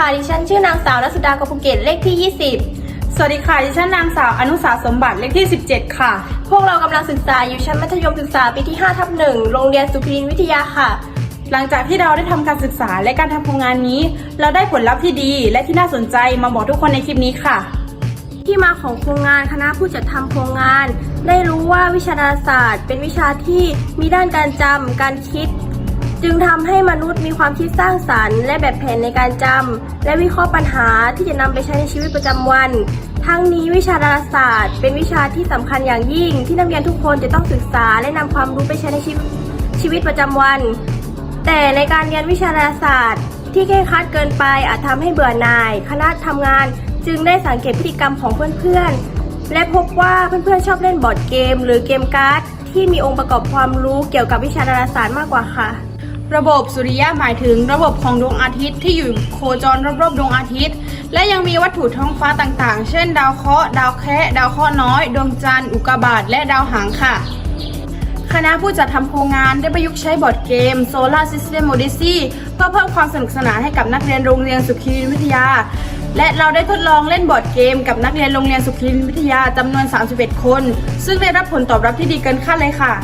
ค่ะ ดิฉันชื่อนางสาวรัศดากภูเก็ตเลขที่ 20 สวัสดีค่ะ ดิฉันนางสาวอนุสาสมบัติเลขที่ 17 ค่ะ พวกเรากำลังศึกษาอยู่ชั้นมัธยมศึกษาปีที่5ทับหนึ่งโรงเรียนสุพิรินวิทยาค่ะ หลังจากที่เราได้ทำการศึกษาและการทำโครงงานนี้ เราได้ผลลัพธ์ที่ดีและที่น่าสนใจมาบอกทุกคนในคลิปนี้ค่ะที่มาของโครงงานคณะผู้จัดทำโครงงาน ได้รู้ว่าวิชาดาราศาสตร์ เป็นวิชาที่มีด้านการจำการคิด จึงทำให้มนุษย์มีความคิดสร้างสรรค์ และแบบแผนในการจำและวิเคราะห์ปัญหาที่จะนำไปใช้ในชีวิตประจำวัน ทั้งนี้วิชาดาราศาสตร์ เป็นวิชาที่สำคัญอย่างยิ่ง ที่นักเรียนทุกคนจะต้องศึกษาและนำความรู้ไปใช้ในชีวิตชีวิตประจำวัน แต่ในการเรียนวิชาดาราศาสตร์ ที่เคร่งครัดเกินไปอาจทำให้เบื่อหน่าย คณะทำงานจึงได้สังเกตพฤติกรรมของเพื่อนๆ และพบว่าเพื่อนๆชอบเล่นบอร์ดเกม หรือเกมการ์ดที่มีองค์ประกอบความรู้เกี่ยวกับวิชาดาราศาสตร์มากกว่าค่ะ ระบบสุริยะหมายถึงระบบของดวงอาทิตย์ที่อยู่โคจรรอบๆดวงอาทิตย์ และยังมีวัตถุท้องฟ้าต่างๆ เช่น ดาวเคราะห์ดาวแคะดาวเคราะห์น้อย ดวงจันทร์อุกกาบาตและดาวหางค่ะ คณะผู้จัดทำโครงงานได้ประยุกต์ใช้บอร์ดเกม Solar System Odyssey เพื่อเพิ่มความสนุกสนานให้กับนักเรียนโรงเรียนสุขีวิทยา และเราได้ทดลองเล่นบอร์ดเกม กับนักเรียนโรงเรียนสุขีวิทยาจำนวน 31 คน ซึ่งได้รับผลตอบรับที่ดีเกินคาดเลยค่ะ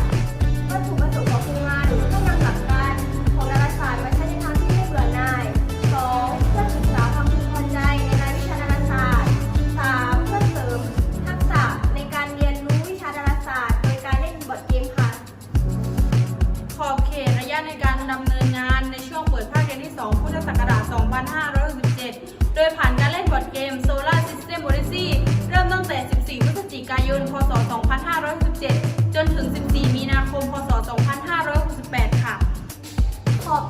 นินงานในช่วงเปิดภาคเรียนที่ 2 พุทธศักราช 2567 โดยผ่านการเล่นบอร์ดเกม Solar System Odyssey เริ่มตั้งแต่ 14 พฤศจิกายน พศ 2567 จนถึง 14 มีนาคม พศ 2568 ค่ะ ขอบ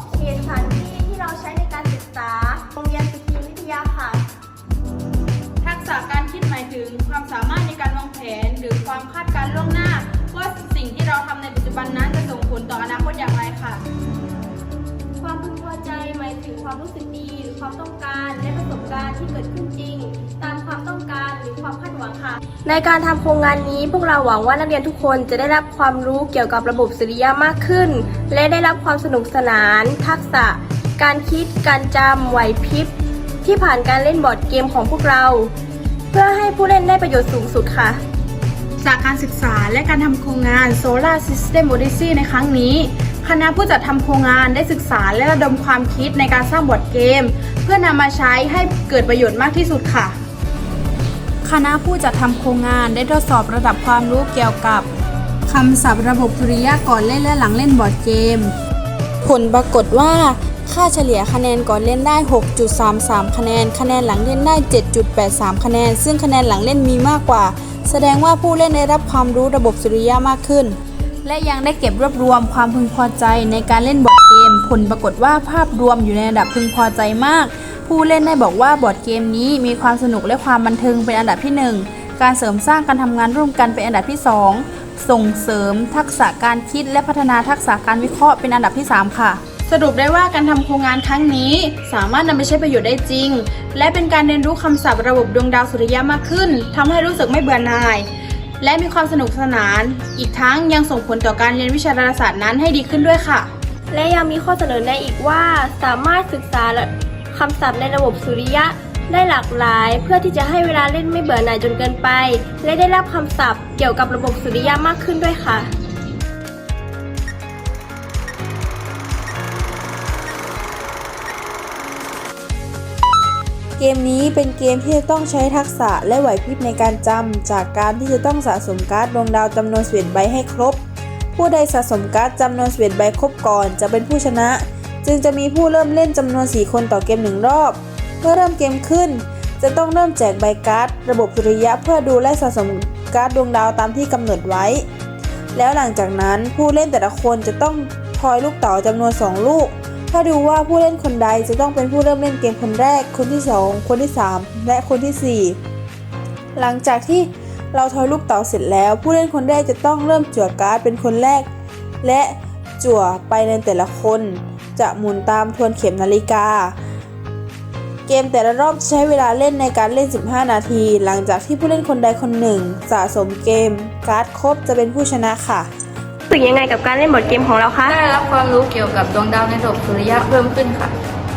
ความรู้สึกดีหรือความต้องการและประสบการณ์ที่เกิดขึ้นจริง ตามความต้องการหรือความคาดหวังค่ะ ในการทำโครงงานนี้พวกเราหวังว่านักเรียนทุกคนจะได้รับความรู้เกี่ยวกับระบบสุริยะมากขึ้น และได้รับความสนุกสนาน ทักษะ การคิด การจำไหวพริบที่ผ่านการเล่นบอร์ดเกมของพวกเรา เพื่อให้ผู้เล่นได้ประโยชน์สูงสุดค่ะ จากการศึกษาและการทำโครงงาน Solar System Odyssey ในครั้งนี้ คณะผู้จัดทำโครงงานได้ศึกษาและระดมความคิดในการสร้างบอร์ดเกม เพื่อนำมาใช้ให้เกิดประโยชน์มากที่สุดค่ะ คณะผู้จัดทำโครงงานได้ทดสอบระดับความรู้เกี่ยวกับคำศัพท์ระบบสุริยะก่อนเล่นและหลังเล่นบอร์ดเกม ผลปรากฏว่า ค่าเฉลี่ยคะแนนก่อนเล่นได้ 6.33 คะแนน คะแนนหลังเล่นได้ 7.83 คะแนน ซึ่งคะแนนหลังเล่นมีมากกว่า แสดงว่าผู้เล่นได้รับความรู้ระบบสุริยะมากขึ้น และยังได้เก็บรวบรวมความพึงพอใจในการเล่นบอร์ดเกม ผลปรากฏว่าภาพรวมอยู่ในระดับพึงพอใจมาก ผู้เล่นได้บอกว่าบอร์ดเกมนี้มีความสนุกและความบันเทิงเป็นอันดับที่หนึ่งการเสริมสร้างการทำงานร่วมกันเป็นอันดับที่สองส่งเสริมทักษะการคิดและพัฒนาทักษะการวิเคราะห์เป็นอันดับที่สามค่ะสรุปได้ว่าการทำโครงงานครั้งนี้ สามารถนำไปใช้ประโยชน์ได้จริง และเป็นการเรียนรู้คำศัพท์ระบบดวงดาวสุริยะมากขึ้นทำให้รู้สึกไม่เบื่อหน่าย และมีความสนุกสนาน อีกทั้งยังส่งผลต่อการเรียนวิชาดาราศาสตร์นั้นให้ดีขึ้นด้วยค่ะ และยังมีข้อเสนอแนะอีกว่าสามารถศึกษาคำศัพท์ในระบบสุริยะได้หลากหลาย เพื่อที่จะให้เวลาเล่นไม่เบื่อหน่ายจนเกินไป และได้รับคำศัพท์เกี่ยวกับระบบสุริยะมากขึ้นด้วยค่ะ เกมนี้เป็นเกมที่จะต้องใช้ทักษะและไหวพริบในการจำ จากการที่จะต้องสะสมการ์ดดวงดาวจำนวน11ใบให้ครบ ผู้ใดสะสมการ์ดจำนวน11ใบครบก่อนจะเป็นผู้ชนะ จึงจะมีผู้เริ่มเล่นจำนวน 4 คนต่อเกมหนึ่งรอบ เมื่อเริ่มเกมขึ้น จะต้องเริ่มแจกใบการ์ดระบบสุริยะเพื่อดูและสะสมการ์ดดวงดาวตามที่กำหนดไว้ แล้วหลังจากนั้นผู้เล่นแต่ละคนจะต้องทอยลูกเต๋าจำนวน 2 ลูก เพื่อดูว่าผู้เล่นคนใดจะต้องเป็นผู้เริ่มเล่นเกมคนแรก คนที่ 2 คนที่ 3 และคนทีสี่ 4 หลังจากที่เราทอยลูกเต๋าเสร็จแล้ว ผู้เล่นคนแรกจะต้องเริ่มจั่วการ์ดเป็นคนแรก และจั่วไปในแต่ละคน จะหมุนตามทวนเข็มนาฬิกา เกมแต่ละรอบใช้เวลาเล่นในการเล่น 15 นาที หลังจากที่ผู้เล่นคนใดคนหนึ่ง สะสมเกม การ์ดครบจะเป็นผู้ชนะค่ะ สึกยังไงกับการเล่นบอร์ดเกมของเราคะ ได้รับความรู้เกี่ยวกับดวงดาวในระบบสุริยะเพิ่มขึ้นค่ะ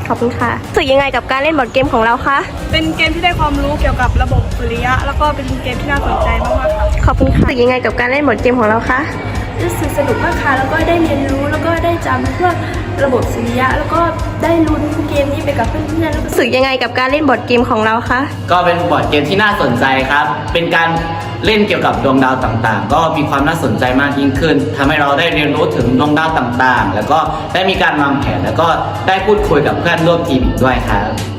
ขอบคุณค่ะรู้สึกยังไงกับการเล่นบอร์ดเกมของเราคะ เป็นเกมที่ได้ความรู้เกี่ยวกับระบบสุริยะ แล้วก็เป็นเกมที่น่าสนใจมากๆค่ะขอบคุณค่ะรู้สึกยังไงกับการเล่นบอร์ดเกมของเราคะ รู้สึกสนุกมากค่ะ แล้วก็ได้เรียนรู้ แล้วก็ได้จำพวกระบบสุริยะ แล้วก็ได้ลุ้นเกมนี้ไปกับเพื่อนๆแล้วก็ รู้สึกยังไงกับการเล่นบอร์ดเกมของเราคะ ก็เป็นบอร์ดเกมที่น่าสนใจครับ เป็นการ เล่นเกี่ยวกับดวงดาวต่างๆ ก็มีความน่าสนใจมากยิ่งขึ้นทำให้เราได้เรียนรู้ถึงดวงดาวต่างๆ แล้วก็ได้มีการวางแผนแล้วก็ได้พูดคุยกับเพื่อนร่วมทีมอีกด้วยครับ